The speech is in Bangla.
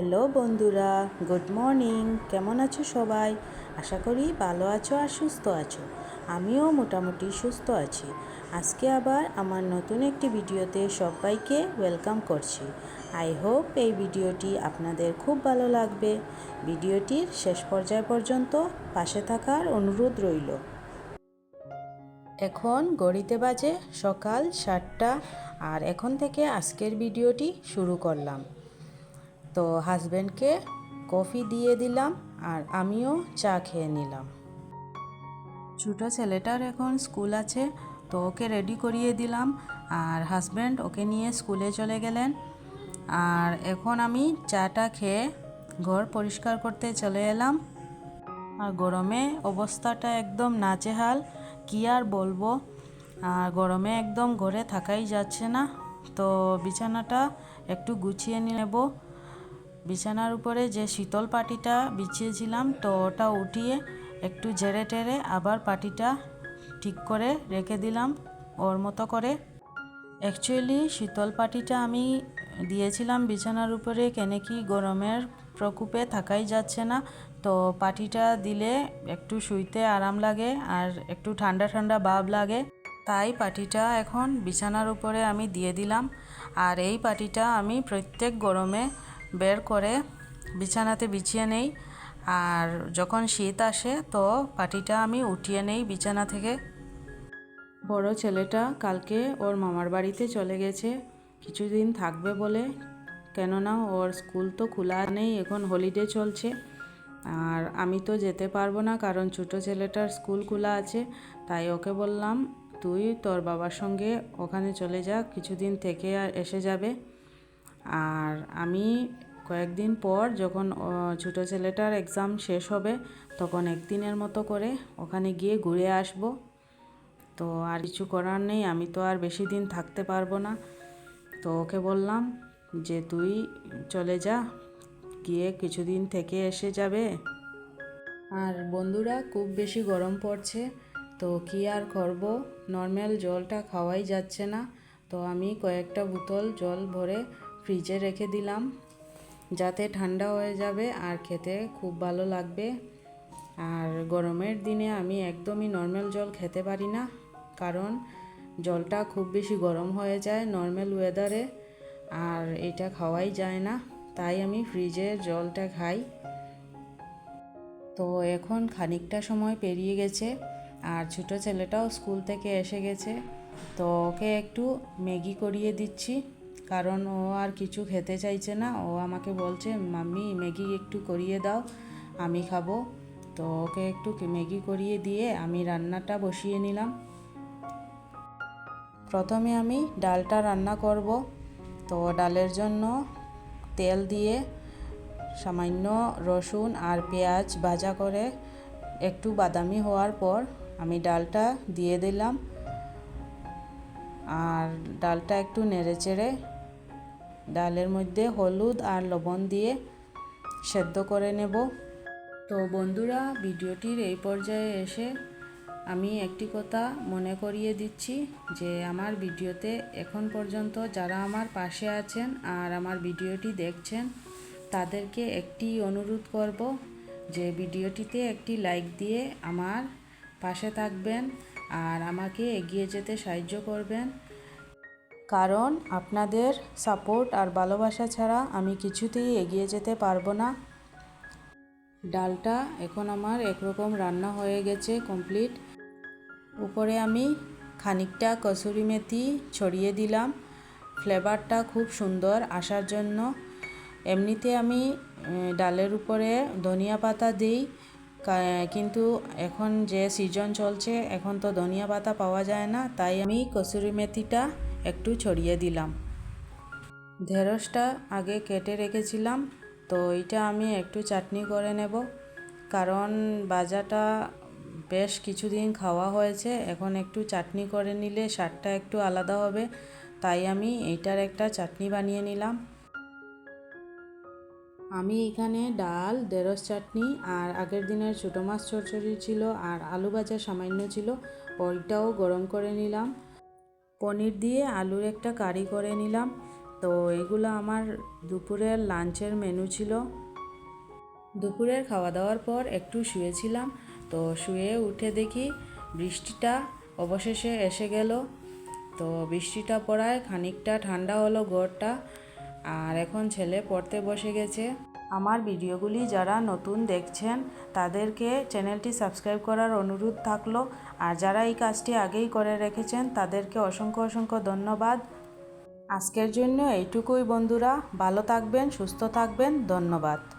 হ্যালো বন্ধুরা, গুড মর্নিং। কেমন আছো সবাই? আশা করি ভালো আছো আর সুস্থ আছো। আমিও মোটামুটি সুস্থ আছি। আজকে আবার আমার নতুন একটি ভিডিওতে সবাইকে ওয়েলকাম করছি। আই হোপ এই ভিডিওটি আপনাদের খুব ভালো লাগবে। ভিডিওটির শেষ পর্যায় পর্যন্ত পাশে থাকার অনুরোধ রইল। এখন গড়িতে বাজে সকাল সাতটা, আর এখন থেকে আজকের ভিডিওটি শুরু করলাম। তো হাজব্যান্ডকে কফি দিয়ে দিলাম আর আমিও চা খেয়ে নিলাম। ছোটো ছেলেটার এখন স্কুল আছে, তো ওকে রেডি করিয়ে দিলাম আর হাজব্যান্ড ওকে নিয়ে স্কুলে চলে গেলেন। আর এখন আমি চাটা খেয়ে ঘর পরিষ্কার করতে চলে এলাম। আর গরমে অবস্থাটা একদম নাচেহাল কী আর বলব? আর গরমে একদম ঘরে থাকাই যাচ্ছে না, তো বিছানাটা একটু গুছিয়ে নেব। বিছানার উপরে যে শীতল পাটিটা বিছিয়েছিলাম, তো ওটা উঠিয়ে একটু ঝেড়ে টেরে আবার পাটিটা ঠিক করে রেখে দিলাম ওর মতো করে। অ্যাকচুয়ালি শীতল পাটিটা আমি দিয়েছিলাম বিছানার উপরে, কেন কি গরমের প্রকোপে থাকাই যাচ্ছে না। তো পাটিটা দিলে একটু শুইতে আরাম লাগে আর একটু ঠান্ডা ঠান্ডা ভাব লাগে। তাই পাটিটা এখন বিছানার উপরে আমি দিয়ে দিলাম। আর এই পাটিটা আমি প্রত্যেক গরমে বের করে বিছানাতে বিছিয়ে নেই। আর যখন শীত আসে তো পাটিটা আমি উঠিয়ে নেই বিছানা থেকে। বড় ছেলেটা কালকে ওর মামার বাড়িতে চলে গেছে। কিছুদিন থাকবে বলে। কেননা ওর স্কুল তো খোলা নেই, এখন হলিডে চলছে। আর আমি তো যেতে পারব না, কারণ ছোটো ছেলেটার স্কুল খোলা আছে। তাই ওকে বললাম, তুই তোর বাবার সঙ্গে ওখানে চলে যা, কিছুদিন থেকে আর এসে যাবে। আর আমি কয়েকদিন পর যখন ছোটো ছেলেটার এক্সাম শেষ হবে, তখন একদিনের মতো করে ওখানে গিয়ে ঘুরে আসব। তো আর কিছু করার নেই, আমি তো আর বেশি দিন থাকতে পারব না। তো ওকে বললাম যে, তুই চলে যা, গিয়ে কিছুদিন থেকে এসে যাবে। আর বন্ধুরা, খুব বেশি গরম পড়ছে, তো কী আর করব? নর্মাল জলটা খাওয়াই যাচ্ছে না। তো আমি কয়েকটা বোতল জল ভরে ফ্রিজে রেখে দিলাম। যাতে ঠান্ডা হয়ে যাবে আর খেতে খুব ভালো লাগবে। আর গরমের দিনে আমি একদমই নর্মাল জল খেতে পারি না, কারণ জলটা খুব বেশি গরম হয়ে যায় নর্মাল ওয়েদারে আর এটা খাওয়াই যায় না, তাই আমি ফ্রিজের জলটা খাই। তো এখন খানিকটা সময় পেরিয়ে গেছে, আর ছোটো ছেলেটাও স্কুল থেকে এসে গেছে, তো ওকে একটু ম্যাগি করিয়ে দিচ্ছি। কারণ ও আর কিছু খেতে চাইছে না। ও আমাকে বলছে, মাম্মি, ম্যাগি একটু করিয়ে দাও, আমি খাব। তো ওকে একটু ম্যাগি করিয়ে দিয়ে আমি রান্নাটা বসিয়ে নিলাম। প্রথমে আমি ডালটা রান্না করব। তো ডালের জন্য তেল দিয়ে সামান্য রসুন আর পেঁয়াজ ভাজা করে একটু বাদামি হওয়ার পর আমি ডালটা দিয়ে দিলাম। আর ডালটা একটু নেড়ে চেড়ে ডালের মধ্যে হলুদ আর লবণ দিয়ে সেদ্ধ করে নেব। তো বন্ধুরা, ভিডিওটির এই পর্যায়ে এসে আমি একটি কথা মনে করিয়ে দিচ্ছি যে আমার ভিডিওতে এখন পর্যন্ত যারা আমার পাশে আছেন আর আমার ভিডিওটি দেখছেন, তাদেরকে একটি অনুরোধ করব যে ভিডিওটিতে একটি লাইক দিয়ে আমার পাশে থাকবেন আর আমাকে এগিয়ে যেতে সাহায্য করবেন। কারণ আপনাদের সাপোর্ট আর ভালোবাসা ছাড়া আমি কিছুতেই এগিয়ে যেতে পারব না। ডালটা এখন আমার একরকম রান্না হয়ে গেছে কমপ্লিট। উপরে আমি খানিকটা কসুরি মেথি ছড়িয়ে দিলাম। ফ্লেভারটা খুব সুন্দর আসার জন্য। এমনিতে আমি ডালের উপরে ধনিয়া পাতা দিই। কিন্তু এখন যে সিজন চলছে, এখন তো ধনিয়া পাতা পাওয়া যায় না। তাই আমি কসুরি মেথিটা একটু ছড়িয়ে দিলাম। ঢেঁড়সটা আগে কেটে রেখেছিলাম, তো এটা আমি একটু চাটনি করে নেব। কারণ বাজাটা বেশ কিছুদিন খাওয়া হয়েছে, এখন একটু চাটনি করে নিলে স্বাদটা একটু আলাদা হবে, তাই আমি এইটার একটা চাটনি বানিয়ে নিলাম। আমি এখানে ডাল, ঢেঁড়স চাটনি আর আগের দিনের ছোটো মাছ চচ্চড়ি ছিল আর আলু ভাজা সামান্য ছিল, ওইটাও গরম করে নিলাম। পনির দিয়ে আলুর একটা কারি করে নিলাম। তো এগুলো আমার দুপুরের লাঞ্চের মেনু ছিল। দুপুরের খাওয়া দাওয়ার পর একটু শুয়েছিলাম। তো শুয়ে উঠে দেখি বৃষ্টিটা অবশেষে এসে গেল। তো বৃষ্টিটা পড়ায় খানিকটা ঠান্ডা হলো ঘরটা। আর এখন ছেলে পড়তে বসে গেছে। আমার ভিডিওগুলি যারা নতুন দেখছেন, তাদেরকে চ্যানেলটি সাবস্ক্রাইব করার অনুরোধ থাকল। আর যারা এই কাজটি আগেই করে রেখেছেন, তাদেরকে অসংখ্য অসংখ্য ধন্যবাদ। আজকের জন্য এইটুকুই বন্ধুরা। ভালো থাকবেন, সুস্থ থাকবেন। ধন্যবাদ।